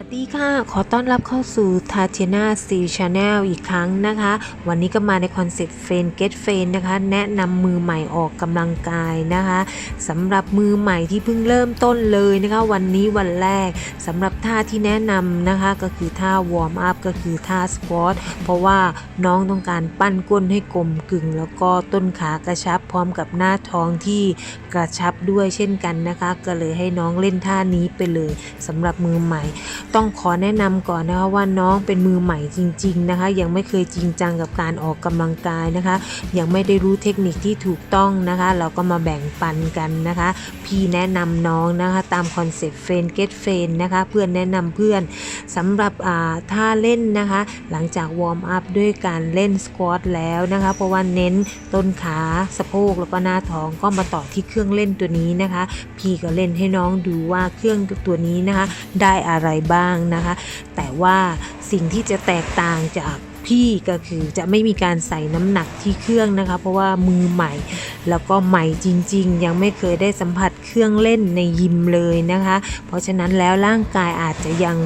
สวัสดีค่ะ ขอต้อนรับเข้าสู่ทาเทนาซีชาแนลอีกครั้งนะคะ วันนี้ก็มาในคอนเซ็ปต์เฟนเกตเฟนนะคะ แนะนำมือใหม่ออกกำลังกายนะคะสำหรับมือใหม่ที่เพิ่งเริ่มต้นเลยนะคะ วันนี้วันแรกสำหรับท่าที่แนะนำนะคะ ก็คือท่าวอร์มอัพก็คือท่าสควอตเพราะว่าน้องต้องการปั้นก้นให้กลมกึ่ง แล้วก็ต้นขากระชับพร้อมกับหน้าท้องที่กระชับด้วยเช่นกันนะคะ ก็เลยให้น้องเล่นท่านี้ไปเลยสำหรับมือใหม่ต้องขอแนะนำก่อนนะคะว่าน้องเป็นมือใหม่จริง ๆนะคะ ยังไม่เคยจริงจังกับการออกกำลังกายนะคะ ยังไม่ได้รู้เทคนิคที่ถูกต้องนะคะ เราก็มาแบ่งปันกันนะคะ พี่แนะนำน้องนะคะตามคอนเซ็ปต์เฟนเกตเฟนนะคะเพื่อนแนะนำเพื่อนสำหรับอ่าท่าเล่นนะคะ หลังจากวอร์มอัพด้วยการเล่นสควอตแล้วนะคะ เพราะว่าเน้นต้นขาสะโพกแล้วก็หน้าท้องก็มาต่อที่เครื่องเล่นตัวนี้นะคะ พี่ก็เล่นให้น้องดูว่าเครื่องตัวนี้นะคะ ได้อะไรบ้างนะคะ แต่ว่าสิ่งที่จะแตกต่างจากพี่ก็คือจะไม่มีการใส่น้ำหนักที่เครื่องนะคะ เพราะว่ามือใหม่ แล้วก็ใหม่จริง ๆ ยังไม่เคยได้สัมผัสเครื่องเล่นในยิมเลยนะคะ เพราะฉะนั้นแล้วร่างกายอาจจะยัง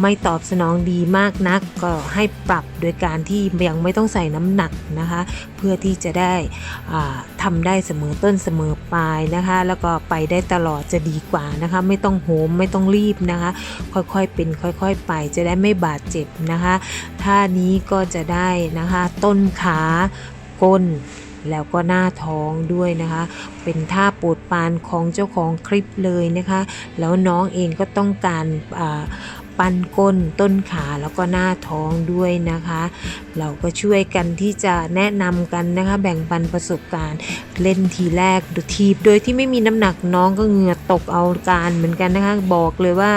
ไม่ตอบสนองดีมากนัก ก็ให้ปรับโดยการที่ยังไม่ต้องใส่น้ำหนักนะคะ เพื่อที่จะได้ทำได้เสมอต้นเสมอปลายนะคะ แล้วก็ไปได้ตลอดจะดีกว่านะคะ ไม่ต้องโหมไม่ต้องรีบนะคะ ค่อยๆเป็นค่อยๆไปจะได้ไม่บาดเจ็บนะคะท่านี้ก็จะได้นะคะต้นขาก้นแล้วก็หน้าท้องด้วยนะคะ เป็นท่าปรดปานของเจ้าของคลิปเลยนะคะ แล้วน้องเองก็ต้องการ ปั้นก้นต้นขาแล้วก็หน้าท้องด้วยนะคะ เราก็ช่วยกันที่จะแนะนำกันนะคะ แบ่งปันประสบการณ์เล่นทีแรกทีบโดยที่ไม่มีน้ำหนักน้องก็เหงื่อตกเอาการเหมือนกันนะคะ บอกเลยว่า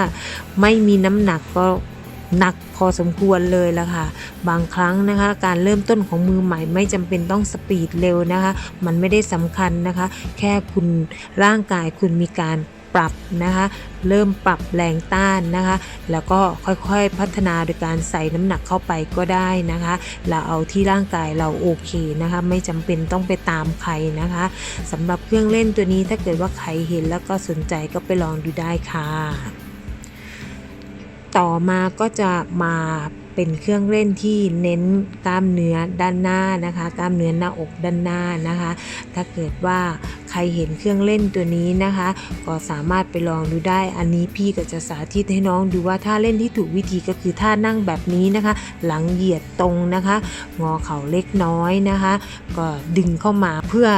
ไม่มีน้ำหนักก็หนักพอสมควรเลยละค่ะ บางครั้งนะคะ การเริ่มต้นของมือใหม่ไม่จำเป็นต้องสปีดเร็วนะคะ มันไม่ได้สำคัญนะคะ แค่คุณร่างกายคุณมีการ ปรับนะคะเริ่มปรับแรงต้านนะคะ แล้วก็ค่อยๆพัฒนาโดยการใส่น้ำหนักเข้าไปก็ได้นะคะ เราเอาที่ร่างกายเราโอเคนะคะ ไม่จำเป็นต้องไปตามใครนะคะสำหรับเครื่องเล่นตัวนี้ถ้าเกิดว่าใครเห็นแล้วก็สนใจก็ไปลองดูได้ค่ะ ต่อมาก็จะมา เป็นเครื่องเล่นที่เน้นกล้ามเนื้อด้านหน้านะคะ กล้ามเนื้อหน้าอกด้านหน้านะคะ ถ้าเกิดว่าใครเห็นเครื่องเล่นตัวนี้นะคะ ก็สามารถไปลองดูได้ อันนี้พี่ก็จะสาธิตให้น้องดูว่าท่าเล่นที่ถูกวิธีก็คือท่านั่งแบบนี้นะคะ หลังเหยียดตรงนะคะ งอเข่าเล็กน้อยนะคะ ก็ดึงเข้ามาเพื่อ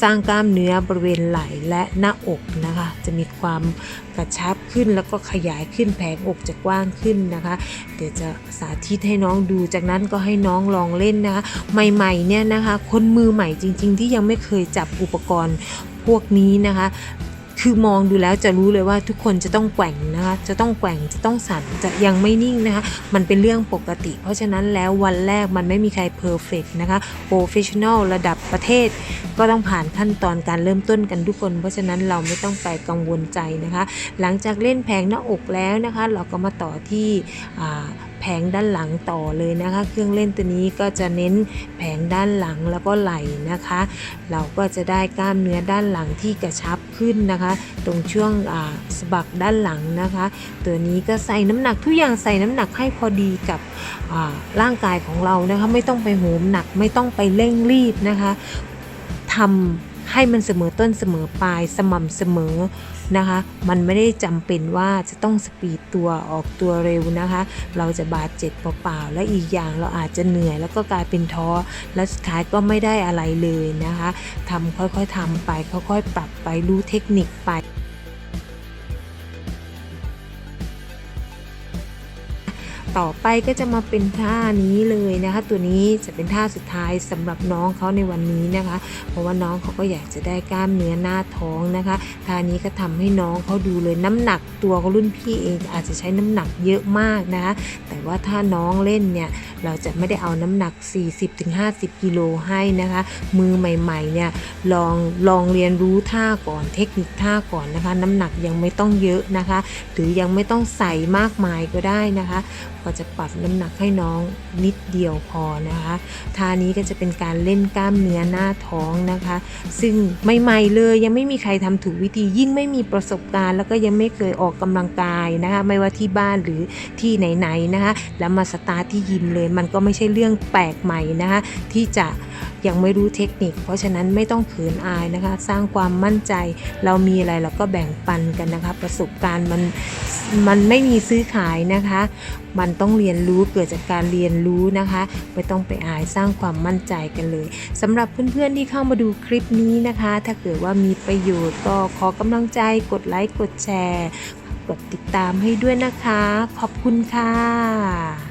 สร้างกล้ามเนื้อบริเวณไหล่และหน้าอกนะคะ จะมีความกระชับขึ้นแล้วก็ขยายขึ้นแผงอกจะกว้างขึ้นนะคะ เดี๋ยวจะสาธิตให้น้องดู จากนั้นก็ให้น้องลองเล่นนะคะ ใหม่ๆเนี่ยนะคะ คนมือใหม่จริง ๆ ที่ยังไม่เคยจับอุปกรณ์พวกนี้นะคะ คือมองดูแล้วจะรู้เลยว่าทุกคนจะต้องแกว่งนะคะ จะต้องแกว่งจะต้องสั่นจะยังไม่นิ่งนะคะ มันเป็นเรื่องปกติ เพราะฉะนั้นแล้ววันแรกมันไม่มีใครเพอร์เฟกนะคะโปรเฟชชั่นอลระดับประเทศ ก็ต้องผ่านขั้นตอนการเริ่มต้นกันทุกคน เพราะฉะนั้นเราไม่ต้องไปกังวลใจนะคะ หลังจากเล่นแผงหน้าอกแล้วนะคะ เราก็มาต่อที่ งด้านหลังต่อเลยนะคะ เครื่องเล่นตัวนี้ก็จะเน้นแผงด้านหลังแล้วก็ไหล่นะคะ เราก็จะได้กล้ามเนื้อด้านหลังที่กระชับขึ้นนะคะ ตรงช่วงสะบักด้านหลังนะคะ ตัวนี้ก็ใส่น้ำหนักทุกอย่างใส่น้ำหนักให้พอดีกับร่างกายของเรานะคะ ไม่ต้องไปโหมหนักไม่ต้องไปเร่งรีบนะคะทำ ให้มันเสมอต้นเสมอปลายสม่ำเสมอนะคะ มันไม่ได้จำเป็นว่าจะต้องสปีดตัวออกตัวเร็วนะคะ เราจะบาดเจ็บเปล่าๆและอีกอย่างเราอาจจะเหนื่อย แล้วก็กลายเป็นท้อและสุดท้ายก็ไม่ได้อะไรเลยนะคะทำค่อยๆทำไปค่อยๆปรับไปรู้เทคนิคไป ต่อไปก็จะมาเป็นท่านี้เลยนะคะ ตัวนี้จะเป็นท่าสุดท้ายสำหรับน้องเขาในวันนี้นะคะ เพราะว่าน้องเขาก็อยากจะได้กล้ามเนื้อหน้าท้องนะคะท่านี้ก็ทำให้น้องเขาดูเลยน้ำหนักตัวของรุ่นพี่เองอาจจะใช้น้ำหนักเยอะมากนะคะ แต่ว่าถ้าน้องเล่นเนี่ยเราจะไม่ได้เอาน้ำหนัก 40-50 กิโลให้นะคะ มือใหม่ๆเนี่ยลองลองเรียนรู้ท่าก่อนเทคนิคท่าก่อนนะคะ น้ำหนักยังไม่ต้องเยอะนะคะ หรือยังไม่ต้องใส่มากมายก็ได้นะคะก็จะปรับน้ำหนักให้น้องนิดเดียวพอนะคะท่านี้ก็จะเป็นการเล่นกล้ามเนื้อหน้าท้องนะคะ ซึ่งใหม่ๆเลยยังไม่มีใครทำถูกวิธียิ่งไม่มีประสบการณ์ แล้วก็ยังไม่เคยออกอกกำลังกายนะคะไม่ว่าที่บ้านหรือที่ไหนๆนะคะแล้วมาสตาร์ทที่ยิมเลย มันก็ไม่ใช่เรื่องแปลกใหม่นะคะที่จะ ยังไม่รู้เทคนิค เพราะฉะนั้นไม่ต้องเขินอายนะคะ สร้างความมั่นใจ เรามีอะไรเราก็แบ่งปันกันนะคะ ประสบการณ์มันมันไม่มีซื้อขายนะคะ มันต้องเรียนรู้เกิดจากการเรียนรู้นะคะ ไม่ต้องไปอายสร้างความมั่นใจกันเลยสำหรับเพื่อนๆที่เข้ามาดูคลิปนี้นะคะ ถ้าเกิดว่ามีประโยชน์ก็ขอกำลังใจกดไลค์กดแชร์ กดติดตามให้ด้วยนะคะ ขอบคุณค่ะ